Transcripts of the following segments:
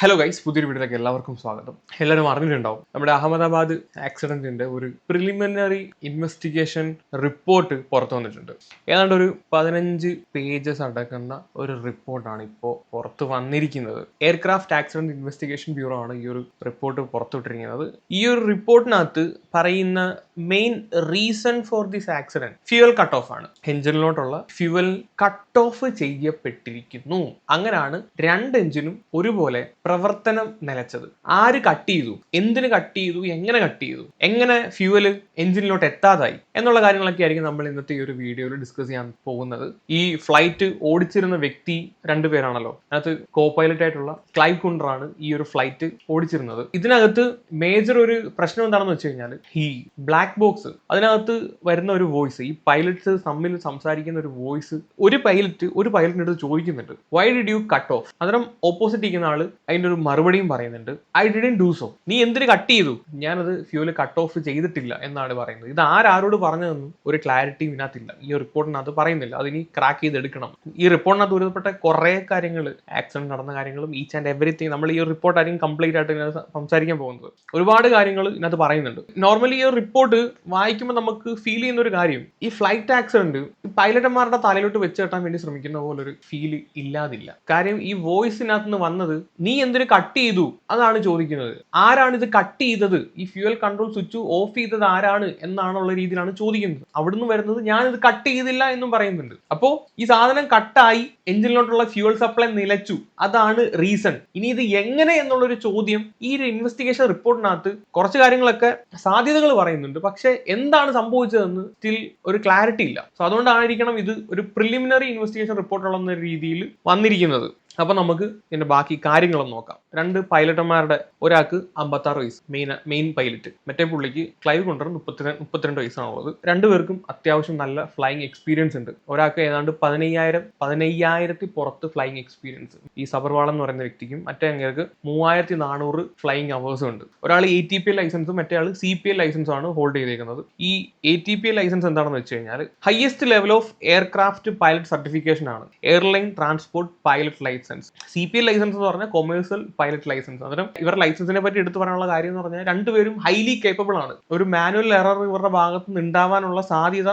Hello guys പുതിയൊരു വീട്ടിലേക്ക് എല്ലാവർക്കും സ്വാഗതം. എല്ലാവരും അറിഞ്ഞിട്ടുണ്ടാവും. നമ്മുടെ അഹമ്മദാബാദ് ആക്സിഡന്റിന്റെ ഒരു പ്രിലിമിനറി ഇൻവെസ്റ്റിഗേഷൻ റിപ്പോർട്ട് പുറത്തു വന്നിട്ടുണ്ട്. ഏതാണ്ട് ഒരു പതിനഞ്ച് പേജസ് അടക്കുന്ന ഒരു റിപ്പോർട്ടാണ് ഇപ്പോൾ പുറത്ത് വന്നിരിക്കുന്നത്. എയർക്രാഫ്റ്റ് ആക്സിഡന്റ് ഇൻവെസ്റ്റിഗേഷൻ ബ്യൂറോ ആണ് ഈ ഒരു റിപ്പോർട്ട് പുറത്തുവിട്ടിരിക്കുന്നത് ഈ ഒരു റിപ്പോർട്ടിനകത്ത് പറയുന്ന main reason for this accident fuel cut off ആണ്. എഞ്ചിനിലോട്ടുള്ള ഫ്യൂവൽ കട്ട് ഓഫ് ചെയ്യപ്പെട്ടിരിക്കുന്നു. അങ്ങനെയാണ് രണ്ട് എഞ്ചിനും ഒരുപോലെ പ്രവർത്തനം നിലച്ചത്. ആര് കട്ട് ചെയ്തു? എന്തിന് കട്ട് ചെയ്തു? എങ്ങനെ കട്ട് ചെയ്തു? എങ്ങനെ ഫ്യൂവൽ എഞ്ചിനിലോട്ട് എത്താതായി? എന്നുള്ള കാര്യങ്ങളൊക്കെ ആയിരിക്കും നമ്മൾ ഇന്നത്തെ ഈ ഒരു വീഡിയോയിൽ ഡിസ്കസ് ചെയ്യാൻ പോകുന്നത്. ഈ ഫ്ലൈറ്റ് ഓടിച്ചിരുന്ന വ്യക്തി രണ്ടുപേരാണല്ലോ അതിനകത്ത് കോ പൈലറ്റ് ആയിട്ടുള്ള ക്ലൈവ് കുണ്ടറാണ് ഈ ഒരു ഫ്ലൈറ്റ് ഓടിച്ചിരുന്നത്. ഇതിനകത്ത് മേജർ ഒരു പ്രശ്നം എന്താണെന്ന് വെച്ച് കഴിഞ്ഞാൽ ഈ ബ്ലാക്ക് ബോക്സ് അതിനകത്ത് വരുന്ന ഒരു വോയിസ് ഈ പൈലറ്റ്സ് തമ്മിൽ സംസാരിക്കുന്ന ഒരു വോയിസ് ഒരു പൈലറ്റ് ഒരു പൈലറ്റിന്റെ അടുത്ത് ചോദിക്കുന്നുണ്ട് why did you cut off അന്നേരം ഓപ്പോസിറ്റ് ഇരിക്കുന്ന ആൾ അതിന്റെ ഒരു മറുപടിയും പറയുന്നുണ്ട് ഐ ഡിഡൻ ഡൂ സോ നീ എന്തിന് കട്ട് ചെയ്തു? ഞാനത് ഫ്യൂൽ കട്ട് ഓഫ് ചെയ്തിട്ടില്ല എന്നാണ് പറയുന്നത്. ഇത് ആരാരോട് പറഞ്ഞതെന്നും ഒരു ക്ലാരിറ്റിയും ഇതിനകത്തില്ല. ഈ റിപ്പോർട്ടിനകത്ത് പറയുന്നില്ല. അതിനി ക്രാക്ക് ചെയ്തെടുക്കണം. ഈ റിപ്പോർട്ടിനകത്ത് ഒരുപ്പെട്ട കുറേ കാര്യങ്ങൾ ആക്സിഡന്റ് നടന്ന കാര്യങ്ങളും ഈച്ച് ആൻഡ് എവറിത്തിങ് നമ്മൾ ഈ ഒരു റിപ്പോർട്ട് ആയിരിക്കും കംപ്ലീറ്റ് ആയിട്ട് സംസാരിക്കാൻ പോകുന്നത്. ഒരുപാട് കാര്യങ്ങൾ ഇതിനകത്ത് പറയുന്നുണ്ട്. നോർമലി ഈ റിപ്പോർട്ട് വായിക്കുമ്പോൾ നമുക്ക് ഫീൽ ചെയ്യുന്ന ഒരു കാര്യം ഈ ഫ്ലൈറ്റ് ആക്സിഡന്റ് പൈലറ്റന്മാരുടെ തലയിലോട്ട് വെച്ച് കെട്ടാൻ വേണ്ടി ശ്രമിക്കുന്ന പോലെ ഒരു ഫീൽ ഇല്ലാതില്ല. കാര്യം ഈ വോയിസിനകത്ത് നിന്ന് വന്നത് നീ എന്തിനു കട്ട് ചെയ്തു? അതാണ് ചോദിക്കുന്നത്. ആരാണ് ഇത് കട്ട് ചെയ്തത്? ഈ ഫ്യൂവൽ കൺട്രോൾ സ്വിച്ച് ഓഫ് ചെയ്തത് ആരാണ് എന്നാണുള്ള രീതിയിലാണ് ചോദിക്കുന്നത്. അവിടുന്ന് വരുന്നത് ഞാൻ ഇത് കട്ട് ചെയ്തില്ല എന്നും പറയുന്നുണ്ട്. അപ്പോ ഈ സാധനം കട്ടായി എഞ്ചിനിലോട്ടുള്ള ഫ്യൂവൽ സപ്ലൈ നിലച്ചു. അതാണ് റീസൺ ഇനി ഇത് എങ്ങനെ എന്നുള്ളൊരു ചോദ്യം ഈ ഒരു ഇൻവെസ്റ്റിഗേഷൻ റിപ്പോർട്ടിനകത്ത് കുറച്ച് കാര്യങ്ങളൊക്കെ സാധ്യതകൾ പറയുന്നുണ്ട്. പക്ഷെ എന്താണ് സംഭവിച്ചതെന്ന് സ്റ്റിൽ ഒരു ക്ലാരിറ്റി ഇല്ല. സോ അതുകൊണ്ടായിരിക്കണം ഇത് ഒരു പ്രിലിമിനറി ഇൻവെസ്റ്റിഗേഷൻ റിപ്പോർട്ടുള്ള രീതിയിൽ വന്നിരിക്കുന്നത്. അപ്പൊ നമുക്ക് ഇതിന്റെ ബാക്കി കാര്യങ്ങളൊന്ന് നോക്കാം. രണ്ട് പൈലറ്റന്മാരുടെ ഒരാൾക്ക് അമ്പത്താറ് വയസ്സ്. മെയിൻ മെയിൻ പൈലറ്റ് മറ്റേ പുള്ളിക്ക് ക്ലൈവ് കൊണ്ടർ മുപ്പത്തി മുപ്പത്തിരണ്ട് വയസ്സാണുള്ളത്. രണ്ടുപേർക്കും അത്യാവശ്യം നല്ല ഫ്ലൈയിങ് എക്സ്പീരിയൻസ് ഉണ്ട്. ഒരാൾക്ക് ഏതാണ്ട് പതിനയ്യായിരം പതിനയ്യായിരത്തി പുറത്ത് ഫ്ലൈയിങ് എക്സ്പീരിയൻസ് ഈ സബർവാൾ എന്ന് പറയുന്ന വ്യക്തിക്കും മറ്റേ അങ്ങേർക്ക് മൂവായിരത്തി നാനൂറ് ഫ്ലൈയിങ് അവേഴ്സും ഉണ്ട്. ഒരാൾ എ ടി പി എൽ ലൈസൻസും മറ്റേ ആൾ സി പി എൽ ലൈസൻസും ആണ് ഹോൾഡ് ചെയ്തേക്കുന്നത്. ഈ A T P L license എന്താണെന്ന് വെച്ച് കഴിഞ്ഞാൽ highest level of aircraft pilot certification ആണ്. Airline transport pilot license C P L license എന്ന് പറഞ്ഞാൽ കൊമേഴ്സ്യൽ പൈലറ്റ് ലൈസൻസ് അന്നേരം ഇവരുടെ ലൈസൻസിനെ പറ്റി എടുത്തു പറയാനുള്ള കാര്യം എന്ന് പറഞ്ഞാൽ രണ്ടുപേരും ഹൈലി കേപ്പബിൾ ആണ്. ഒരു മാനുവൽ എറർ ഇവരുടെ ഭാഗത്ത് നിന്ന് ഉണ്ടാവാനുള്ള സാധ്യത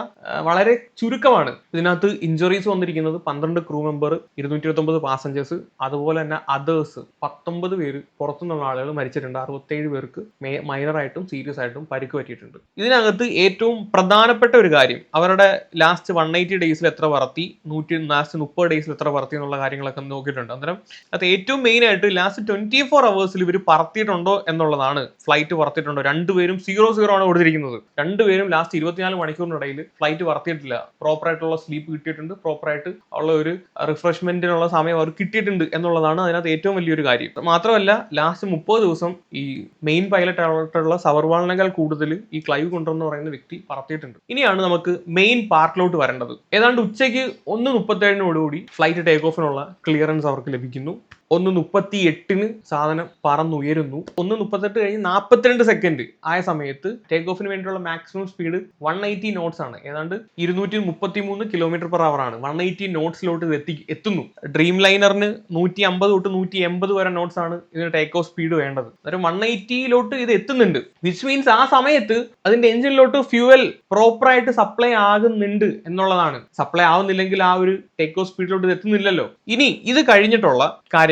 വളരെ ചുരുക്കമാണ്. ഇതിനകത്ത് ഇഞ്ചുറീസ് വന്നിരിക്കുന്നത് പന്ത്രണ്ട് ക്രൂ മെമ്പർ ഇരുന്നൂറ്റി ഇരുപത്തൊമ്പത് പാസഞ്ചേഴ്സ് അതുപോലെ തന്നെ അതേഴ്സ് പത്തൊമ്പത് പേര് പുറത്തുനിന്നുള്ള ആളുകൾ മരിച്ചിട്ടുണ്ട്. അറുപത്തേഴ് പേർക്ക് മൈനർ ആയിട്ടും സീരിയസ് ആയിട്ടും പരിക്ക് പറ്റിയിട്ടുണ്ട് ഇതിനകത്ത് ഏറ്റവും പ്രധാനപ്പെട്ട ഒരു കാര്യം അവരുടെ ലാസ്റ്റ് വൺ എയ്റ്റി ഡേയ്സിൽ എത്ര പറത്തി നൂറ്റി ലാസ്റ്റ് മുപ്പത് ഡേയ്സിൽ എത്ര പറത്തി എന്നുള്ള കാര്യങ്ങളൊക്കെ നോക്കിയിട്ടുണ്ട് അന്നേരം അത് ഏറ്റവും മെയിൻ ആയിട്ട് ലാസ്റ്റ് ട്വന്റി ഫോർ അവേഴ്സിൽ ഇവർ പറത്തിയിട്ടുണ്ടോ എന്നുള്ളതാണ് ഫ്ലൈറ്റ് പറത്തിയിട്ടുണ്ടോ? രണ്ടുപേരും സീറോ സീറോ ആണ് കൊടുത്തിരിക്കുന്നത്. രണ്ടുപേരും ലാസ്റ്റ് ഇരുപത്തിനാല് മണിക്കൂറിനിടയിൽ ഫ്ലൈറ്റ് പറത്തിയിട്ടില്ല. പ്രോപ്പർ ആയിട്ടുള്ള സ്ലീപ്പ് കിട്ടിയിട്ടുണ്ട്. പ്രോപ്പർ ആയിട്ട് ഉള്ള ഒരു റിഫ്രഷ്മെന്റിനുള്ള സമയം അവർ കിട്ടിയിട്ടുണ്ട് എന്നുള്ളതാണ് അതിനകത്ത് ഏറ്റവും വലിയൊരു കാര്യം. മാത്രമല്ല ലാസ്റ്റ് മുപ്പത് ദിവസം ഈ മെയിൻ പൈലറ്റ് ആയിട്ടുള്ള സവർവാളിനേക്കാൾ കൂടുതൽ ഈ ക്ലൈവ് കൊണ്ടുവന്ന് പറയുന്ന വ്യക്തി പറത്തിയിട്ടുണ്ട്. ഇനിയാണ് നമുക്ക് മെയിൻ പാർട്ടിലോട്ട് വരേണ്ടത്. ഏതാണ്ട് ഉച്ചയ്ക്ക് ഒന്ന് മുപ്പത്തേഴിനോടുകൂടി ഫ്ലൈറ്റ് ടേക്ക് ഓഫിനുള്ള ക്ലിയറൻസ് അവർക്ക് ലഭിക്കുന്നു. ഒന്ന് മുപ്പത്തി എട്ടിന് സാധനം പറന്നുയരുന്നു. ഒന്ന് മുപ്പത്തെട്ട് കഴിഞ്ഞ് നാൽപ്പത്തിരണ്ട് സെക്കൻഡ് ആയ സമയത്ത് ടേക്ക് ഓഫിന് വേണ്ടിയുള്ള maximum speed one eighty knots ആണ്. ഏതാണ്ട് ഇരുന്നൂറ്റി മുപ്പത്തി മൂന്ന് കിലോമീറ്റർ പെർ അവർ ആണ്. വൺ എയ്റ്റി നോട്ട്സിലോട്ട് ഇത് എത്തി എത്തുന്നു. ഡ്രീം ലൈനറിന് നൂറ്റി അമ്പത് തൊട്ട് നൂറ്റി എൺപത് വരെ നോട്ട്സ് ആണ് ഇതിന് ടേക്ക് ഓഫ് സ്പീഡ് വേണ്ടത്. വൺ എയ്റ്റിയിലോട്ട് ഇത് എത്തുന്നുണ്ട്. വിച്ച് മീൻസ് ആ സമയത്ത് അതിന്റെ എഞ്ചിനിലോട്ട് ഫ്യൂവൽ പ്രോപ്പറായിട്ട് സപ്ലൈ ആകുന്നുണ്ട് എന്നുള്ളതാണ്. സപ്ലൈ ആവുന്നില്ലെങ്കിൽ ആ ഒരു ടേക്ക് ഓഫ് സ്പീഡിലോട്ട് ഇത് എത്തുന്നില്ലല്ലോ. ഇനി ഇത് കഴിഞ്ഞിട്ടുള്ള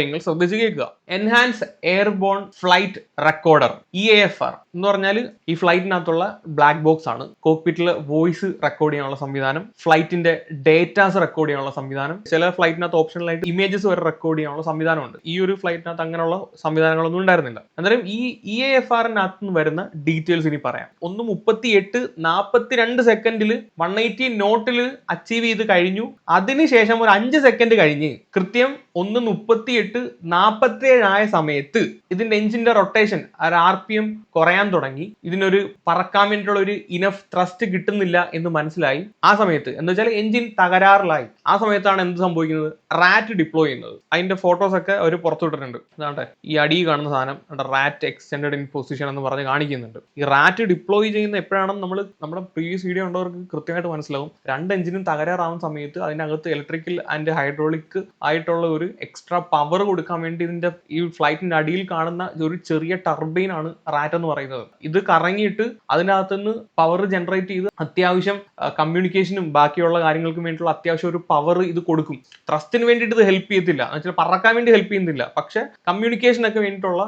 കാര്യങ്ങൾ ശ്രദ്ധിച്ച് കേൾക്കുക enhance airborne flight recorder E A F R എന്ന് പറഞ്ഞാൽ ഈ ഫ്ലൈറ്റിനകത്തുള്ള ബ്ലാക്ക് ബോക്സ് ആണ്. കോക്പിറ്റിൽ വോയിസ് റെക്കോർഡ് ചെയ്യാനുള്ള സംവിധാനം ഫ്ലൈറ്റിന്റെ ഡേറ്റാസ് റെക്കോർഡ് ചെയ്യാനുള്ള സംവിധാനം ചില ഫ്ലൈറ്റിനകത്ത് ഓപ്ഷണലായിട്ട് ഇമേജസ് വരെ റെക്കോർഡ് ചെയ്യാനുള്ള സംവിധാനമുണ്ട്. ഈ ഒരു ഫ്ലൈറ്റിനകത്ത് അങ്ങനെയുള്ള സംവിധാനങ്ങളൊന്നും ഉണ്ടായിരുന്നില്ല. അന്നേരം ഈ ഇ എ എഫ് ആറിനകത്ത് നിന്ന് വരുന്ന ഡീറ്റെയിൽസ് ഇനി പറയാം. ഒന്ന് മുപ്പത്തി എട്ട് നാൽപ്പത്തി രണ്ട് സെക്കൻഡിൽ വൺ എയ്റ്റി നോട്ടിൽ അച്ചീവ് ചെയ്ത് കഴിഞ്ഞു. അതിനുശേഷം ഒരു അഞ്ച് സെക്കൻഡ് കഴിഞ്ഞ് കൃത്യം ഒന്ന് മുപ്പത്തി എട്ട് നാൽപ്പത്തി ആയ സമയത്ത് ഇതിന്റെ എഞ്ചിന്റെ റൊട്ടേഷൻ ഒരു ആർ പി എം കുറയാൻ തുടങ്ങി. ഇതിനൊരു പറക്കാൻ വേണ്ടിയിട്ടുള്ള ഒരു ഇനഫ് ത്രസ്റ്റ് കിട്ടുന്നില്ല എന്ന് മനസ്സിലായി. ആ സമയത്ത് എന്ന് വെച്ചാൽ എഞ്ചിൻ തകരാറിലായി. ആ സമയത്താണ് എന്ത് സംഭവിക്കുന്നത്? റാറ്റ് ഡിപ്ലോയ് ചെയ്യുന്നത്. അതിന്റെ ഫോട്ടോസ് ഒക്കെ അവർ പുറത്തുവിട്ടിട്ടുണ്ട് അതാണ്ട് ഈ അടി കാണുന്ന സാധനം. റാറ്റ് എക്സ്റ്റെൻഡ് ഇൻ പൊസിഷൻ എന്ന് പറഞ്ഞ് കാണിക്കുന്നുണ്ട്. ഈ റാറ്റ് ഡിപ്ലോയ് ചെയ്യുന്ന എപ്പോഴാണെന്ന് നമ്മൾ നമ്മുടെ പ്രീവിയസ് വീഡിയോ ഉള്ളവർക്ക് കൃത്യമായിട്ട് മനസ്സിലാവും. രണ്ട് എഞ്ചിനും തകരാറാവുന്ന സമയത്ത് അതിനകത്ത് ഇലക്ട്രിക്കൽ ആൻഡ് ഹൈഡ്രോളിക് ആയിട്ടുള്ള ഒരു എക്സ്ട്രാ പവർ കൊടുക്കാൻ വേണ്ടി ഇതിന്റെ ഈ ഫ്ലൈറ്റിന്റെ അടിയിൽ കാണുന്ന ഒരു ചെറിയ ടർബൈൻ ആണ് റാറ്റ് എന്ന് പറയുന്നത്. ഇത് കറങ്ങിയിട്ട് അതിനകത്തുനിന്ന് പവർ ജനറേറ്റ് ചെയ്ത് അത്യാവശ്യം കമ്മ്യൂണിക്കേഷനും ബാക്കിയുള്ള കാര്യങ്ങൾക്കും വേണ്ടിയിട്ടുള്ള അത്യാവശ്യം ഒരു പവർ ഇത് കൊടുക്കും. ത്രസ്റ്റിന് വേണ്ടിയിട്ട് ഇത് ഹെൽപ്പ് ചെയ്യത്തില്ല. എന്ന് വെച്ചാൽ പറക്കാൻ വേണ്ടി ഹെൽപ്പ് ചെയ്യുന്നില്ല. പക്ഷെ കമ്മ്യൂണിക്കേഷനൊക്കെ വേണ്ടിയിട്ടുള്ള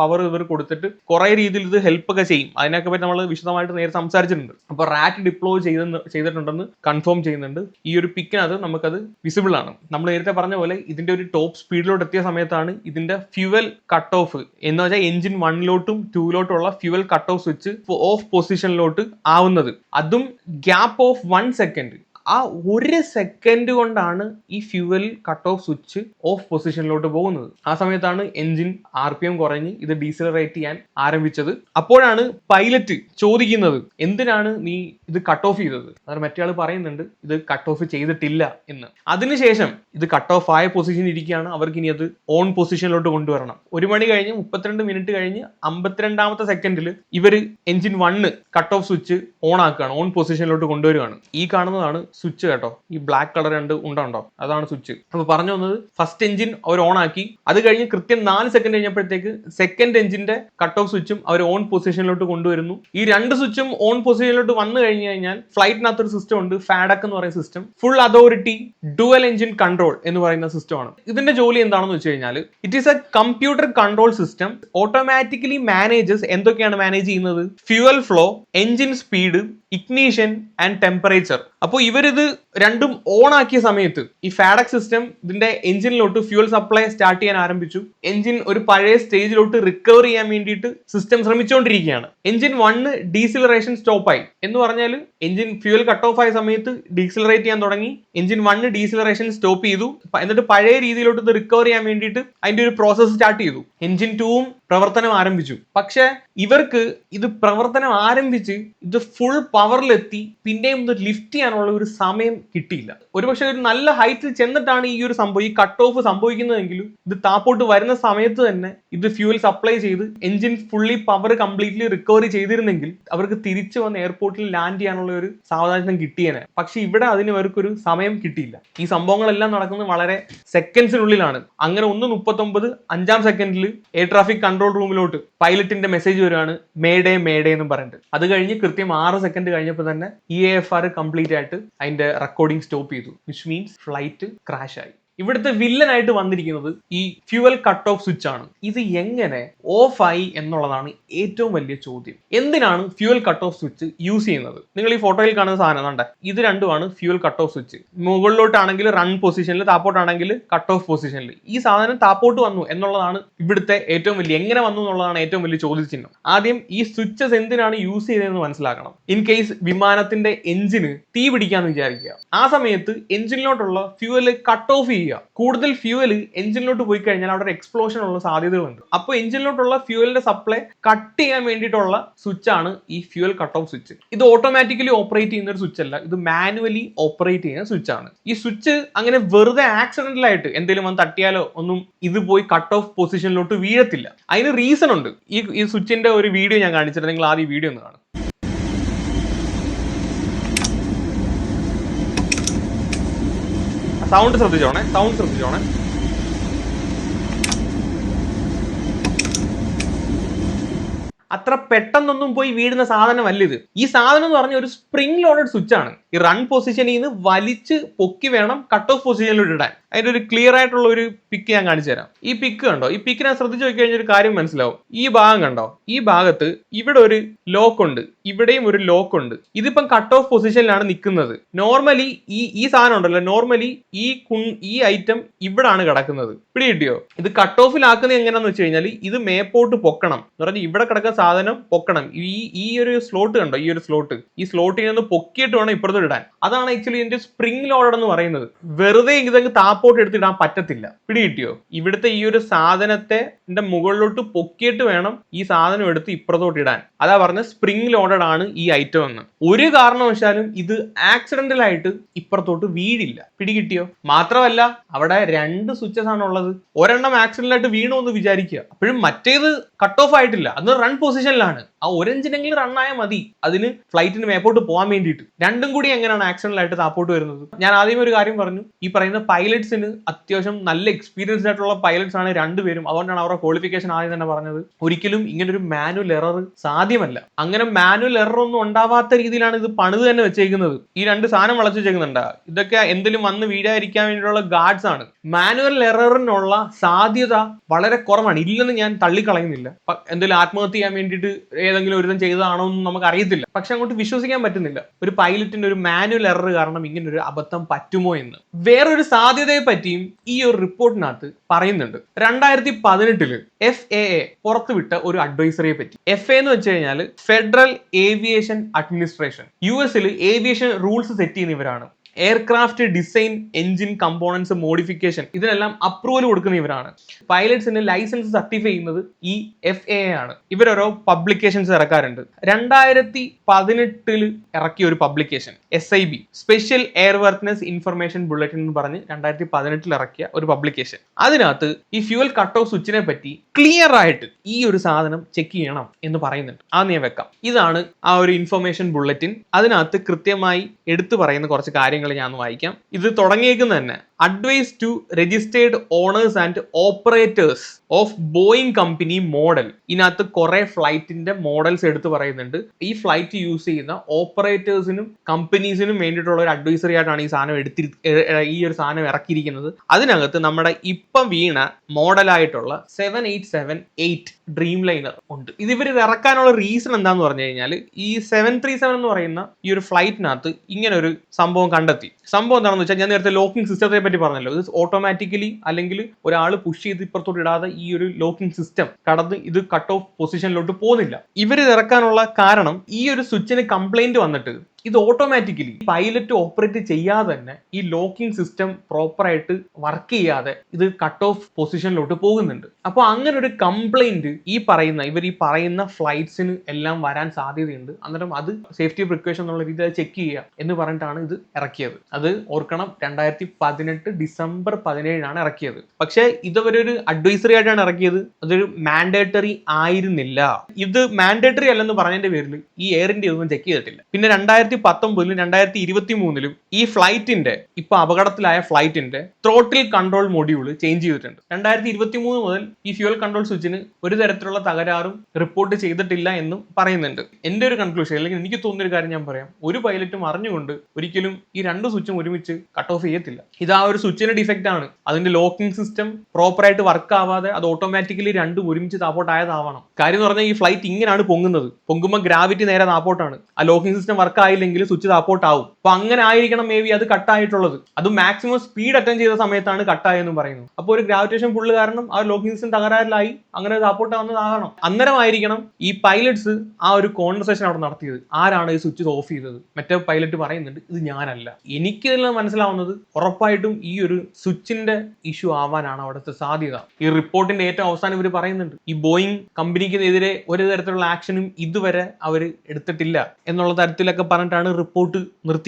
പവർ ഇവർ കൊടുത്തിട്ട് കുറെ രീതിയിൽ ഇത് ഹെൽപ്പ് ഒക്കെ ചെയ്യും. അതിനൊക്കെ പറ്റി നമ്മൾ വിശദമായിട്ട് നേരെ സംസാരിച്ചിട്ടുണ്ട്. അപ്പോൾ റാറ്റ് ഡിപ്ലോയ് ചെയ്തെന്ന് ചെയ്തിട്ടുണ്ടെന്ന് കൺഫേം ചെയ്യുന്നുണ്ട്. ഈ ഒരു പിക്കിനകത്ത് നമുക്കത് വിസിബിൾ ആണ്. നമ്മൾ നേരത്തെ പറഞ്ഞ പോലെ ഇതിന്റെ ഒരു ടോപ്പ് സ്പീഡിലോട്ട് എത്തിയ സമയത്താണ് ഇതിന്റെ ഫ്യുവൽ കട്ട് ഓഫ് എന്ന് വെച്ചാൽ എഞ്ചിൻ വണ്ണിലോട്ടും ടൂവിലോട്ടും ഉള്ള fuel cut off switch off പൊസിഷനിലോട്ട് ആവുന്നത്. അതും ഗ്യാപ്പ് ഓഫ് വൺ സെക്കൻഡ് ആ ഒരു സെക്കൻഡ് കൊണ്ടാണ് ഈ fuel cut off switch off പൊസിഷനിലോട്ട് പോകുന്നത്. ആ സമയത്താണ് എഞ്ചിൻ ആർ പി എം കുറഞ്ഞ് ഇത് ഡീസലറേറ്റ് ചെയ്യാൻ ആരംഭിച്ചത്. അപ്പോഴാണ് പൈലറ്റ് ചോദിക്കുന്നത് എന്തിനാണ് നീ ഇത് കട്ട് ഓഫ് ചെയ്തത്? അതായത് മറ്റേ ആൾ പറയുന്നുണ്ട് ഇത് കട്ട് ഓഫ് ചെയ്തിട്ടില്ല എന്ന്. അതിനുശേഷം ഇത് കട്ട് ഓഫ് ആയ പൊസിഷൻ ഇരിക്കുകയാണ്. അവർക്ക് ഇനി അത് ഓൺ പൊസിഷനിലോട്ട് കൊണ്ടുവരണം. ഒരു മണി കഴിഞ്ഞ് മുപ്പത്തിരണ്ട് മിനിറ്റ് കഴിഞ്ഞ് അമ്പത്തിരണ്ടാമത്തെ സെക്കൻഡിൽ ഇവർ engine one cut off switch on ആക്കുകയാണ് ഓൺ പൊസിഷനിലോട്ട് കൊണ്ടുവരികയാണ്. ഈ കാണുന്നതാണ് സ്വിച്ച് കേട്ടോ. ഈ ബ്ലാക്ക് കളർ രണ്ട് ഉണ്ടോ അതാണ് സ്വിച്ച്. അപ്പൊ പറഞ്ഞു വന്നത് ഫസ്റ്റ് എഞ്ചിൻ അവർ ഓൺ ആക്കി. അത് കഴിഞ്ഞ് കൃത്യം നാല് സെക്കൻഡ് കഴിഞ്ഞപ്പോഴത്തേക്ക് സെക്കൻഡ് എഞ്ചിന്റെ കട്ട് ഓഫ് സ്വിച്ചും അവർ ഓൺ പൊസിഷനിലോട്ട് കൊണ്ടുവരുന്നു. ഈ രണ്ട് സ്വിച്ചും ഓൺ പൊസിഷനിലോട്ട് വന്നു കഴിഞ്ഞു കഴിഞ്ഞാൽ ഫ്ലൈറ്റിനകത്തൊരു സിസ്റ്റം ഉണ്ട് ഫാഡക് എന്ന് പറയുന്ന system full authority dual engine control എന്ന് പറയുന്ന സിസ്റ്റമാണ് ഇതിന്റെ ജോലി എന്താണെന്ന് വെച്ച് കഴിഞ്ഞാൽ it is a computer control system automatically manages എന്തൊക്കെയാണ് മാനേജ് ചെയ്യുന്നത്? Fuel flow engine speed ignition and temperature. അപ്പോൾ ഇവരിത് രണ്ടും ഓൺ ആക്കിയ സമയത്ത് ഈ ഫാഡക് സിസ്റ്റം ഇതിന്റെ എഞ്ചിനിലോട്ട് ഫ്യൂൽ സപ്ലൈ സ്റ്റാർട്ട് ചെയ്യാൻ ആരംഭിച്ചു. എഞ്ചിൻ ഒരു പഴയ സ്റ്റേജിലോട്ട് റിക്കവർ ചെയ്യാൻ വേണ്ടിയിട്ട് സിസ്റ്റം ശ്രമിച്ചുകൊണ്ടിരിക്കുകയാണ് എഞ്ചിൻ വണ്ണ് ഡീസിലറേഷൻ സ്റ്റോപ്പായി എന്ന് പറഞ്ഞാൽ എഞ്ചിൻ ഫ്യൂൽ കട്ട് ഓഫ് ആയ സമയത്ത് ഡീസിലറേറ്റ് ചെയ്യാൻ തുടങ്ങി. എഞ്ചിൻ വണ്ണ് ഡീസിലറേഷൻ സ്റ്റോപ്പ് ചെയ്തു. എന്നിട്ട് പഴയ രീതിയിലോട്ട് ഇത് റിക്കവർ ചെയ്യാൻ വേണ്ടിയിട്ട് അതിന്റെ ഒരു പ്രോസസ്സ് സ്റ്റാർട്ട് ചെയ്തു. എഞ്ചിൻ ടൂവും പ്രവർത്തനം ആരംഭിച്ചു. പക്ഷെ ഇവർക്ക് ഇത് പ്രവർത്തനം ആരംഭിച്ച് ഇത് ഫുൾ പവറിലെത്തി പിന്നെയും ഇത് ലിഫ്റ്റ് ചെയ്യാനുള്ള ഒരു സമയം കിട്ടിയില്ല. ഒരുപക്ഷെ ഒരു നല്ല ഹൈറ്റിൽ ചെന്നിട്ടാണ് ഈ ഒരു സംഭവം ഈ കട്ട് ഓഫ് സംഭവിക്കുന്നതെങ്കിലും ഇത് താപ്പോട്ട് വരുന്ന സമയത്ത് തന്നെ ഇത് ഫ്യൂൽ സപ്ലൈ ചെയ്ത് engine fully power completely recovery ചെയ്തിരുന്നെങ്കിൽ അവർക്ക് തിരിച്ചു വന്ന് എയർപോർട്ടിൽ ലാൻഡ് ചെയ്യാനുള്ള ഒരു സാവധാനം കിട്ടിയേനെ. പക്ഷെ ഇവിടെ അതിന് അവർക്കൊരു സമയം കിട്ടിയില്ല. ഈ സംഭവങ്ങളെല്ലാം നടക്കുന്നത് വളരെ സെക്കൻഡ്സിനുള്ളിലാണ് അങ്ങനെ ഒന്ന് മുപ്പത്തൊമ്പത് അഞ്ചാം സെക്കൻഡിൽ എയർ ട്രാഫിക് കൺട്രോൾ റൂമിലോട്ട് പൈലറ്റിന്റെ മെസ്സേജ് വരുവാണ് മേഡേ മേഡേ എന്ന് പറഞ്ഞിട്ട്. അത് കഴിഞ്ഞ് കൃത്യം ആറ് സെക്കൻഡ് കഴിഞ്ഞപ്പോൾ തന്നെ ഇ എഫ് ആർ കംപ്ലീറ്റ് ആയിട്ട് അതിന്റെ റെക്കോർഡിംഗ് സ്റ്റോപ്പ് ചെയ്തു വിച്ച് മീൻസ് ഫ്ലൈറ്റ് ക്രാഷ് ആയി. ഇവിടുത്തെ വില്ലനായിട്ട് വന്നിരിക്കുന്നത് ഈ ഫ്യുവൽ കട്ട് ഓഫ് സ്വിച്ച് ആണ്. ഇത് എങ്ങനെ ഓഫ് ആയി എന്നുള്ളതാണ് ഏറ്റവും വലിയ ചോദ്യം. എന്തിനാണ് fuel cut off switch use ചെയ്യുന്നത്? നിങ്ങൾ ഈ ഫോട്ടോയിൽ കാണുന്ന സാധനം കണ്ട? ഇത് രണ്ടുമാണ് ഫ്യുവൽ കട്ട് ഓഫ് സ്വിച്ച്. മുകളിലോട്ടാണെങ്കിൽ റൺ പൊസിഷനിൽ താപ്പോട്ടാണെങ്കിൽ കട്ട് ഓഫ് പൊസിഷനിൽ ഈ സാധനം താപ്പോട്ട് വന്നു എന്നുള്ളതാണ് ഇവിടുത്തെ ഏറ്റവും വലിയ എങ്ങനെ വന്നു എന്നുള്ളതാണ് ഏറ്റവും വലിയ ചോദ്യചിഹ്നം ആദ്യം ഈ സ്വിച്ചസ് എന്തിനാണ് യൂസ് ചെയ്തതെന്ന് മനസ്സിലാക്കണം. ഇൻ കേസ് വിമാനത്തിന്റെ എഞ്ചിന് തീ പിടിക്കാന്ന് വിചാരിക്കുക. ആ സമയത്ത് എഞ്ചിനിലോട്ടുള്ള ഫ്യൂവൽ കട്ട് ഓഫ് ചെയ്യുക. കൂടുതൽ ഫ്യൂവൽ എഞ്ചിനിലോട്ട് പോയി കഴിഞ്ഞാൽ അവിടെ ഒരു എക്സ്പ്ലോഷൻ ഉള്ള സാധ്യതകളുണ്ട് അപ്പോൾ എഞ്ചിനിലോട്ടുള്ള ഫ്യൂവലിന്റെ സപ്ലൈ കട്ട് ചെയ്യാൻ വേണ്ടിയിട്ടുള്ള സ്വിച്ച് ആണ് ഈ ഫ്യൂവൽ കട്ട് ഓഫ് സ്വിച്ച് ഇത് ഓട്ടോമാറ്റിക്കലി ഓപ്പറേറ്റ് ചെയ്യുന്ന ഒരു സ്വിച്ച് അല്ല. ഇത് മാനുവലി ഓപ്പറേറ്റ് ചെയ്യുന്ന സ്വിച്ച് ആണ്. ഈ സ്വിച്ച് അങ്ങനെ വെറുതെ ആക്സിഡന്റൽ ആയിട്ട് എന്തെങ്കിലും വന്ന് തട്ടിയാലോ ഒന്നും ഇത് പോയി കട്ട് ഓഫ് പൊസിഷനിലോട്ട് വീഴത്തില്ല. അതിന് റീസൺ ഉണ്ട്. ഈ ഈ സ്വിച്ചിന്റെ ഒരു വീഡിയോ ഞാൻ കാണിച്ചിട്ട് നിങ്ങൾ ആദ്യം വീഡിയോ ഒന്ന് കാണും സൗണ്ട് ശ്രദ്ധിച്ചോണേ സൗണ്ട് ശ്രദ്ധിച്ചോണേ. അത്ര പെട്ടെന്നൊന്നും പോയി വീഴുന്ന സാധനമല്ല ഇത്. ഈ സാധനം എന്ന് പറഞ്ഞ ഒരു സ്പ്രിംഗ് ലോഡഡ് സ്വിച്ച് ആണ്. ഈ റൺ പൊസിഷനിൽ നിന്ന് വലിച്ച് പൊക്കി വേണം കട്ട് ഓഫ് പൊസിഷനിലോട്ട് ഇടാൻ. അതിന്റെ ഒരു ക്ലിയർ ആയിട്ടുള്ള ഒരു പിക്ക് ഞാൻ കാണിച്ചു തരാം. ഈ പിക്ക് കണ്ടോ? ഈ പിക്ക് ഞാൻ ശ്രദ്ധിച്ചു നോക്കി കഴിഞ്ഞാൽ ഒരു കാര്യം മനസ്സിലാവും. ഈ ഭാഗം കണ്ടോ? ഈ ഭാഗത്ത് ഇവിടെ ഒരു ലോക്ക് ഉണ്ട്. ഇവിടെയും ഒരു ലോക്ക് ഉണ്ട്. ഇതിപ്പം കട്ട് ഓഫ് പൊസിഷനിലാണ് നിൽക്കുന്നത്. നോർമലി ഈ ഈ സാധനം ഉണ്ടല്ലോ. നോർമലി ഈ കുൺ ഈ ഐറ്റം ഇവിടാണ് കിടക്കുന്നത്. പിടി കിട്ടിയോ ഇത് കട്ട് ഓഫിലാക്കുന്നത് എങ്ങനെയാന്ന് വെച്ച് കഴിഞ്ഞാൽ ഇത് മേപ്പോട്ട് പൊക്കണം. എന്ന് പറഞ്ഞാൽ ഇവിടെ കിടക്കുന്ന സാധനം പൊക്കണം. ഈ ഈ ഒരു സ്ലോട്ട് കണ്ടോ? ഈ ഒരു സ്ലോട്ട് ഈ സ്ലോട്ടിൽ നിന്ന് പൊക്കിയിട്ട് വേണം ഇപ്പുറത്ത് ഇടാൻ. അതാണ് ആക്ച്വലി ഇതിന്റെ സ്പ്രിംഗ് ലോഡ് എന്ന് പറയുന്നത്. വെറുതെ ഇതങ്ങ് താപ്പോട്ട് എടുത്തിടാൻ പറ്റത്തില്ല. പിടി കിട്ടിയോ ഇവിടുത്തെ ഈ ഒരു സാധനത്തെ മുകളിലോട്ട് പൊക്കിയിട്ട് വേണം ഈ സാധനം എടുത്ത് ഇപ്പുറത്തോട്ട് ഇടാൻ. അതാ പറഞ്ഞ സ്പ്രിംഗ് ലോഡഡ് ആണ് ഈ ഐറ്റം എന്ന്. ഒരു കാരണവശാലും ഇത് ആക്സിഡന്റൽ ആയിട്ട് ഇപ്പുറത്തോട്ട് വീഴില്ല. പിടി കിട്ടിയോ മാത്രമല്ല അവിടെ രണ്ട് സ്വിച്ചസ് ആണ് ഉള്ളത്. ഒരെണ്ണം ആക്സിഡന്റ് ആയിട്ട് വീണു എന്ന് വിചാരിക്കുക. അപ്പോഴും മറ്റേത് കട്ട് ഓഫ് ആയിട്ടില്ല. അത് റൺ പൊസിഷനിലാണ് ആ ഒരഞ്ചിനെങ്കിലും റണ്ണായാൽ മതി. അതിന് ഫ്ലൈറ്റിന് മേപ്പോട്ട് പോകാൻ വേണ്ടിയിട്ട്. രണ്ടും കൂടി എങ്ങനെയാണ് ആക്സിഡന്റിലായിട്ട് താപ്പോട്ട് വരുന്നത്? ഞാൻ ആദ്യം ഒരു കാര്യം പറഞ്ഞു. ഈ പറയുന്ന പൈലറ്റ്സിന് അത്യാവശ്യം നല്ല എക്സ്പീരിയൻസ് ആയിട്ടുള്ള പൈലറ്റ്സ് ആണ് രണ്ടുപേരും. അതുകൊണ്ടാണ് അവരുടെ ക്വാളിഫിക്കേഷൻ ആദ്യം തന്നെ പറഞ്ഞത്. ഒരിക്കലും ഇങ്ങനെ ഒരു മാനുവൽ എറർ സാധ്യമല്ല. അങ്ങനെ മാനുവൽ എറർ ഒന്നും ഉണ്ടാവാത്ത രീതിയിലാണ് ഇത് പണിത് തന്നെ വെച്ചേക്കുന്നത്. ഈ രണ്ട് സാധനം വളച്ചു വെച്ചേക്കുന്നുണ്ട്. ഇതൊക്കെ എന്തെങ്കിലും വന്ന് വീഴാതിരിക്കാൻ വേണ്ടിയിട്ടുള്ള ഗാർഡ്സ് ആണ്. മാനുവൽ എററിനുള്ള സാധ്യത വളരെ കുറവാണ്. ഇല്ലെന്ന് ഞാൻ തള്ളിക്കളയുന്നില്ല. എന്തെങ്കിലും ആത്മഹത്യ ചെയ്യാൻ വേണ്ടിയിട്ട് ഏതെങ്കിലും ഒരുതം ചെയ്തതാണോ എന്ന് നമുക്ക് അറിയത്തില്ല പക്ഷെ അങ്ങോട്ട് വിശ്വസിക്കാൻ പറ്റുന്നില്ല. ഒരു പൈലറ്റിന്റെ ഒരു മാനുവൽ എറർ കാരണം ഇങ്ങനെ ഒരു അബദ്ധം പറ്റുമോ എന്ന്. വേറൊരു സാധ്യതയെ പറ്റിയും ഈ ഒരു റിപ്പോർട്ടിനകത്ത് പറയുന്നുണ്ട്. രണ്ടായിരത്തി പതിനെട്ടിൽ എഫ് എ എ പുറത്തുവിട്ട ഒരു അഡ്വൈസറിയെ പറ്റി. എഫ് എ എന്ന് വെച്ച് കഴിഞ്ഞാൽ ഫെഡറൽ ഏവിയേഷൻ അഡ്മിനിസ്ട്രേഷൻ യു എസിൽ ഏവിയേഷൻ റൂൾസ് സെറ്റ് ചെയ്യുന്നവരാണ്. Aircraft design engine components modification ഇതിനെല്ലാം അപ്രൂവൽ കൊടുക്കുന്ന ഇവരാണ്. പൈലറ്റ്സിന് ലൈസൻസ് സർട്ടിഫൈ ചെയ്യുന്നത് ഈ എഫ് എ ആണ്. ഇവരോരോ പബ്ലിക്കേഷൻസ് ഇറക്കാറുണ്ട്. രണ്ടായിരത്തി പതിനെട്ടിൽ ഇറക്കിയ ഒരു publication S I B special airworthiness information bulletin എന്ന് പറഞ്ഞ് രണ്ടായിരത്തി പതിനെട്ടിൽ ഇറക്കിയ ഒരു പബ്ലിക്കേഷൻ അതിനകത്ത് ഈ ഫ്യൂവൽ കട്ട് ഓഫ് സ്വിച്ചിനെ പറ്റി ക്ലിയർ ആയിട്ട് ഈ ഒരു സാധനം ചെക്ക് ചെയ്യണം എന്ന് പറയുന്നുണ്ട്. ആ നീ വെക്കാം. ഇതാണ് ആ ഒരു ഇൻഫർമേഷൻ ബുള്ളറ്റിൻ അതിനകത്ത് കൃത്യമായി എടുത്തു പറയുന്ന കുറച്ച് കാര്യങ്ങൾ ഞാൻ ഒന്ന് വായിക്കാം. ഇത് തുടങ്ങിയേക്കുന്ന തന്നെ. Advise to registered owners and operators of Boeing company model ഇതിനകത്ത് കുറെ ഫ്ലൈറ്റിന്റെ മോഡൽസ് എടുത്തു പറയുന്നുണ്ട്. ഈ ഫ്ലൈറ്റ് യൂസ് ചെയ്യുന്ന ഓപ്പറേറ്റേഴ്സിനും കമ്പനീസിനും വേണ്ടിയിട്ടുള്ള ഒരു അഡ്വൈസറി ആയിട്ടാണ് ഈ സാധനം എടുത്തി ഈ ഒരു സാധനം ഇറക്കിയിരിക്കുന്നത്. അതിനകത്ത് നമ്മുടെ ഇപ്പം വീണ മോഡലായിട്ടുള്ള seven eight seven eight Dreamliner ഉണ്ട്. ഇത് ഇവർ ഇറക്കാനുള്ള റീസൺ എന്താന്ന് പറഞ്ഞു കഴിഞ്ഞാൽ ഈ സെവൻ ത്രീ സെവൻ എന്ന് പറയുന്ന ഈ ഒരു ഫ്ലൈറ്റിനകത്ത് ഇങ്ങനെ ഒരു സംഭവം കണ്ടെത്തി. സംഭവം എന്താണെന്ന് വെച്ചാൽ ഞാൻ നേരത്തെ ലോക്കിംഗ് സിസ്റ്റത്തെ പറ്റി പറഞ്ഞല്ലോ. ഇത് ഓട്ടോമാറ്റിക്കലി അല്ലെങ്കിൽ ഒരാൾ പുഷ് ചെയ്ത് ഇപ്പുറത്തോട്ട് ഇടാതെ ഈ ഒരു ലോക്കിംഗ് സിസ്റ്റം കടന്ന് ഇത് കട്ട് ഓഫ് പൊസിഷനിലോട്ട് പോകുന്നില്ല. ഇവർ ഇറക്കാനുള്ള കാരണം ഈ ഒരു സ്വിച്ചിന് കംപ്ലൈന്റ് വന്നിട്ട് ഇത് ഓട്ടോമാറ്റിക്കലി പൈലറ്റ് ഓപ്പറേറ്റ് ചെയ്യാതെ തന്നെ ഈ ലോക്കിംഗ് സിസ്റ്റം പ്രോപ്പറായിട്ട് വർക്ക് ചെയ്യാതെ ഇത് കട്ട് ഓഫ് പൊസിഷനിലോട്ട് പോകുന്നുണ്ട്. അപ്പോൾ അങ്ങനെ ഒരു കംപ്ലൈന്റ് ഈ പറയുന്ന ഇവർ ഈ പറയുന്ന ഫ്ലൈറ്റ്സിന് എല്ലാം വരാൻ സാധ്യതയുണ്ട്. അന്നേരം അത് സേഫ്റ്റി പ്രിക്കോഷൻ എന്നുള്ള രീതിയിൽ ചെക്ക് ചെയ്യുക എന്ന് പറഞ്ഞിട്ടാണ് ഇത് ഇറക്കിയത്. അത് ഓർക്കണം രണ്ടായിരത്തി പതിനെട്ട് ഡിസംബർ പതിനേഴിനാണ് ഇറക്കിയത്. പക്ഷേ ഇതവരൊരു അഡ്വൈസറി ആയിട്ടാണ് ഇറക്കിയത്. അതൊരു മാൻഡേറ്ററി ആയിരുന്നില്ല. ഇത് മാൻഡേറ്ററി അല്ലെന്ന് പറഞ്ഞതിന്റെ പേരിൽ ഈ എയർ ഇന്ത്യ ഒന്നും ചെക്ക് ചെയ്തിട്ടില്ല. പിന്നെ രണ്ടായിരത്തി പത്തൊമ്പതിലും രണ്ടായിരത്തി ഇരുപത്തി മൂന്നിലും ഈ ഫ്ലൈറ്റിന്റെ ഇപ്പൊ അപകടത്തിലായ ഫ്ലൈറ്റിന്റെ ത്രോട്ടിൽ കൺട്രോൾ മൊഡ്യൂൾ ചേഞ്ച് ചെയ്തിട്ടുണ്ട്. രണ്ടായിരത്തി ഇരുപത്തി മൂന്ന് മുതൽ ഈ ഫ്യൂൽ കൺട്രോൾ സ്വിച്ചിന് ഒരു തരത്തിലുള്ള തകരാറും റിപ്പോർട്ട് ചെയ്തിട്ടില്ല എന്നും പറയുന്നുണ്ട്. എന്റെ ഒരു കൺക്ലൂഷൻ അല്ലെങ്കിൽ എനിക്ക് തോന്നിയ ഒരു കാര്യം ഞാൻ പറയാം. ഒരു പൈലറ്റും അറിഞ്ഞുകൊണ്ട് ഒരിക്കലും ഈ രണ്ട് സ്വിച്ചും ഒരുമിച്ച് കട്ട് ഓഫ് ചെയ്യത്തില്ല. ഇത് ആ ഒരു സ്വിച്ചിന്റെ ഡിഫക്റ്റ് ആണ്. അതിന്റെ ലോക്കിംഗ് സിസ്റ്റം പ്രോപ്പർ ആയിട്ട് വർക്ക് ആവാതെ അത് ഓട്ടോമാറ്റിക്കലി രണ്ടും ഒരുമിച്ച് താപ്പോട്ടായതാവണം കാര്യം എന്ന് പറഞ്ഞാൽ ഈ ഫ്ലൈറ്റ് ഇങ്ങനെയാണ് പൊങ്ങുന്നത്. പൊങ്ങുമ്പോൾ ഗ്രാവിറ്റി നേരെ താപ്പോട്ടാണ് ആ ലോക്കിംഗ് സിസ്റ്റം വർക്ക് ആയില്ലെങ്കിൽ സ്വിച്ച് താപ്പോട്ടാവും അപ്പൊ അങ്ങനെ ആയിരിക്കണം മേ ബി അത് കട്ടായിട്ടുള്ളത് അത് മാക്സിമം സ്പീഡ് അറ്റൻഡ് ചെയ്ത സമയത്താണ് കട്ടായെന്ന് പറയുന്നത്. അപ്പോൾ ഒരു ഗ്രാവിറ്റേഷൻ പുള്ള് കാരണം ആ ലോക്കിംഗ് സിസ്റ്റം തകരാറിലായി. അങ്ങനെ സപ്പോർട്ട് വന്നതാകണം അന്നേരമായിരിക്കണം ഈ പൈലറ്റ്സ് ആ ഒരു കോൺവെർസേഷൻ അവിടെ നടത്തിയത്. ആരാണ് ഈ സ്വിച്ച് ഓഫ് ചെയ്തത്? മറ്റേ പൈലറ്റ് പറയുന്നുണ്ട് ഇത് ഞാനല്ല. എനിക്ക് ഇതിൽ മനസ്സിലാവുന്നത് ഉറപ്പായിട്ടും ഈ ഒരു സ്വിച്ചിന്റെ ഇഷ്യൂ ആവാനാണ് അവിടുത്തെ സാധ്യത. ഈ റിപ്പോർട്ടിന്റെ ഏറ്റവും അവസാനം ഇവർ പറയുന്നുണ്ട് ഈ ബോയിങ് കമ്പനിക്കെതിരെ ഒരു തരത്തിലുള്ള ആക്ഷനും ഇതുവരെ അവർ എടുത്തിട്ടില്ല. എന്നുള്ള തരത്തിലൊക്കെ പറഞ്ഞിട്ടാണ് റിപ്പോർട്ട്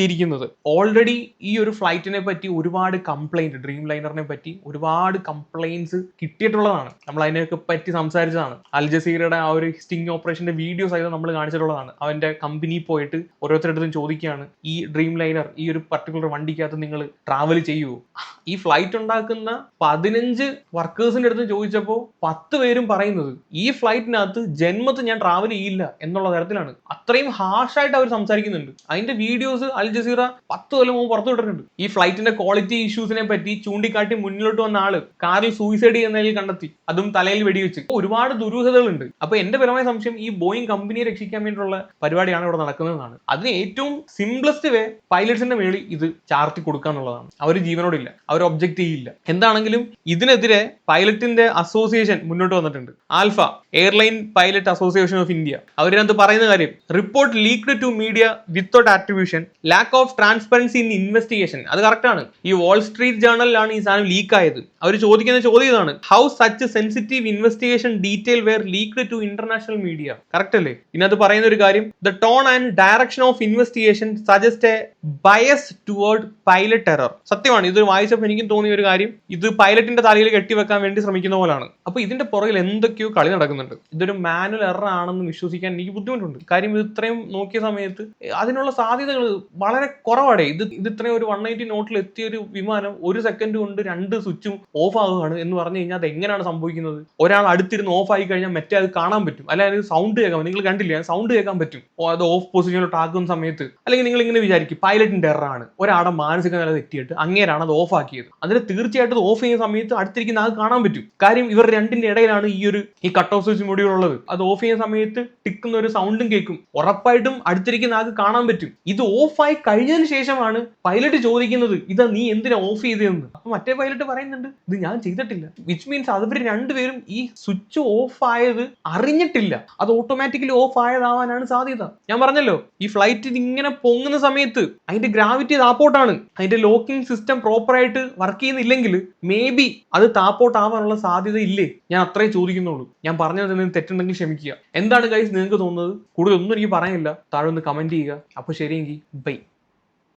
നിർത്തിയിരിക്കുന്നത് ഓൾറെഡി ഈ ഒരു ഫ്ലൈറ്റിനെ പറ്റി ഒരുപാട് കംപ്ലൈന്റ് ഡ്രീം ലൈനറിനെ പറ്റി ഒരുപാട് കംപ്ലൈൻസ് കിട്ടിയിട്ടുള്ളതാണ്. നമ്മൾ അതിനെയൊക്കെ പറ്റി സംസാരിച്ചതാണ്. അൽ ജസീറയുടെ ആ ഒരു സ്റ്റിംഗ് ഓപ്പറേഷന്റെ വീഡിയോ സഹിതം നമ്മൾ കാണിച്ചിട്ടുള്ളതാണ്. അവന്റെ കമ്പനി പോയിട്ട് ഓരോരുത്തരുടെ ചോദിക്കുകയാണ് ഈ ഡ്രീം ലൈനർ ഈ ഒരു പർട്ടിക്കുലർ വണ്ടിക്കകത്ത് നിങ്ങൾ ട്രാവൽ ചെയ്യുമോ ഈ ഫ്ലൈറ്റ് ഉണ്ടാക്കുന്ന പതിനഞ്ച് വർക്കേഴ്സിന്റെ അടുത്ത് ചോദിച്ചപ്പോൾ പത്ത് പേരും പറയുന്നത് ഈ ഫ്ലൈറ്റിനകത്ത് ജന്മത്ത് ഞാൻ ട്രാവൽ ചെയ്യില്ല എന്നുള്ള തരത്തിലാണ്. അത്രയും ഹാർഷായിട്ട് അവർ സംസാരിക്കുന്നുണ്ട്. അതിന്റെ വീഡിയോസ് അൽ ജസീറ പത്ത് കൊല്ലം മുമ്പ് പുറത്തു വിട്ടിട്ടുണ്ട്. ഈ ഫ്ലൈറ്റിന്റെ ക്വാളിറ്റി ഇഷ്യൂസിനെ പറ്റി ചൂണ്ടിക്കാട്ടി മുന്നിലോട്ട് വന്ന ആൾ കാറിൽ സൂയിസൈഡ് ചെയ്യുന്നതിൽ കണ്ടെത്തി. അതും തലയിൽ വെടിവെച്ച്. ഒരുപാട് ദുരൂഹതകളുണ്ട്. അപ്പൊ എന്റെ പരമായ സംശയം ഈ ബോയിങ് കമ്പനിയെ രക്ഷിക്കാൻ വേണ്ടിയിട്ടുള്ള പരിപാടിയാണ് ഇവിടെ നടക്കുന്നതെന്നാണ്. അതിന് ഏറ്റവും സിംപ്ലസ്റ്റ് വേ പൈലറ്റ്സിന്റെ മേളിൽ ഇത് ചാർത്തി കൊടുക്കുക എന്നുള്ളതാണ്. അവർ ജീവനോടില്ല. അവർ ഒബ്ജക്റ്റ് ചെയ്യില്ല. എന്താണെങ്കിലും ഇതിനെതിരെ പൈലറ്റിന്റെ അസോസിയേഷൻ മുന്നോട്ട് വന്നിട്ടുണ്ട്. ALPA airline pilot association of India അവരിനകത്ത് പറയുന്ന കാര്യം report leaked to media without attribution lack of transparency in investigation അത് കറക്റ്റ് ആണ്. ഈ വാൾ സ്ട്രീറ്റ് ജേർണലിലാണ് ഈ സാധനം ലീക്ക് ആയത്. അവർ ചോദിക്കുന്ന ചോദ്യം ഇതാണ്. How such sensitive investigation detail were leaked to international media correct അല്ലേ? ഇതിനകത്ത് പറയുന്ന ഒരു കാര്യം the tone and direction of investigation suggest a bias toward pilot error സത്യമാണ്. ഇത് വായിച്ചപ്പോൾ എനിക്കും തോന്നിയ ഒരു കാര്യം ഇത് പൈലറ്റിന്റെ തലയിൽ കെട്ടിവെക്കാൻ വേണ്ടി ശ്രമിക്കുന്ന പോലാണ്. അപ്പൊ ഇതിന്റെ പുറകിൽ എന്തൊക്കെയോ കളി നടക്കുന്നുണ്ട്. ഇതൊരു മാനുവൽ എറർ ആണെന്ന് വിശ്വസിക്കാൻ എനിക്ക് ബുദ്ധിമുട്ടുണ്ട്. കാര്യം ഇത് ഇത്രയും നോക്കിയ സമയത്ത് അതിനുള്ള സാധ്യതകൾ വളരെ കുറവാടേ. ഇത് ഇത് ഇത്രയും ഒരു വൺ എയ്റ്റി നോട്ടിൽ എത്തിയ ഒരു വിമാനം ഒരു സെക്കൻഡ് കൊണ്ട് രണ്ട് സ്വിച്ചും ഓഫ് ആകുകയാണ് എന്ന് പറഞ്ഞു കഴിഞ്ഞാൽ അത് എങ്ങനെയാണ് സംഭവിക്കുന്നത്? ഒരാൾ അടുത്തിരുന്ന് ഓഫ് ആയി കഴിഞ്ഞാൽ മറ്റേ അത് കാണാൻ പറ്റും. അല്ലെങ്കിൽ സൗണ്ട് കേൾക്കാൻ പറ്റും. നിങ്ങൾ കണ്ടില്ലേ സൗണ്ട് കേൾക്കാൻ പറ്റും. അത് ഓഫ് പൊസിഷനിലോട്ട് ആക്കുന്ന സമയത്ത്. അല്ലെങ്കിൽ നിങ്ങൾ ഇങ്ങനെ വിചാരിക്കും പൈലറ്റിന്റെ എററാണ് ഒരാളുടെ മാനസിക നില തെറ്റിയിട്ട് അങ്ങേരാണ് അത് ഓഫ് ആക്കിയത്. അതിന് തീർച്ചയായിട്ടും ഓഫ് ചെയ്യുന്ന സമയത്ത് അടുത്തിരിക്കുന്ന ആൾ കാണാൻ പറ്റും. കാര്യം ഇവർ രണ്ടിന്റെ ഇടയിലാണ് ഈ ഒരു ഈ കട്ട് ഓഫ് സ്വിച്ച് മൊഡ്യൂൾ ഉള്ളത്. അത് ഓഫ് ചെയ്യുന്ന സമയത്ത് ടിക്കുന്ന ഒരു സൗണ്ടും കേൾക്കും. ഉറപ്പായിട്ടും അടുത്തിരിക്കുന്ന ആൾക്ക് കാണാൻ പറ്റും. ഇത് ഓഫ് ആയി കഴിഞ്ഞതിന് ശേഷമാണ് പൈലറ്റ് ചോദിക്കുന്നത് ഇത് നീ എന്തിനാ ഓഫ് ചെയ്തതെന്ന്? അപ്പൊ മറ്റേ പൈലറ്റ് പറയുന്നുണ്ട് ഇത് ഞാൻ ചെയ്തിട്ടില്ല. വിച്ച് മീൻസ് അവർ രണ്ടുപേരും ഈ സ്വിച്ച് ഓഫ് ആയത് അറിഞ്ഞിട്ടില്ല. അത് ഓട്ടോമാറ്റിക്കലി ഓഫ് ആയതാവാനാണ് സാധ്യത. ഞാൻ പറഞ്ഞല്ലോ ഈ ഫ്ലൈറ്റ് ഇങ്ങനെ പൊങ്ങുന്ന സമയത്ത് അതിന്റെ ഗ്രാവിറ്റി താപ്പോട്ടാണ്. അതിന്റെ ലോക്കിംഗ് സിസ്റ്റം പ്രോപ്പർ ആയിട്ട് വർക്ക് ചെയ്യുന്നില്ലെങ്കിൽ മേ ബി അത് താപ്പോട്ട് ആവാനുള്ള സാധ്യത ഇല്ലേ? ഞാൻ അത്രേ ചോദിക്കുന്നുള്ളൂ. ഞാൻ പറഞ്ഞത് എന്തെങ്കിലും തെറ്റുണ്ടെങ്കിൽ ക്ഷമിക്കുക. എന്താണ് കൈസ് നിങ്ങൾക്ക് തോന്നുന്നത്? കൂടുതൽ ഒന്നും എനിക്ക് പറയാനില്ല. താഴെ ഒന്ന് കമന്റ് ചെയ്യുക. അപ്പോൾ ശരിയെങ്കിൽ ബൈ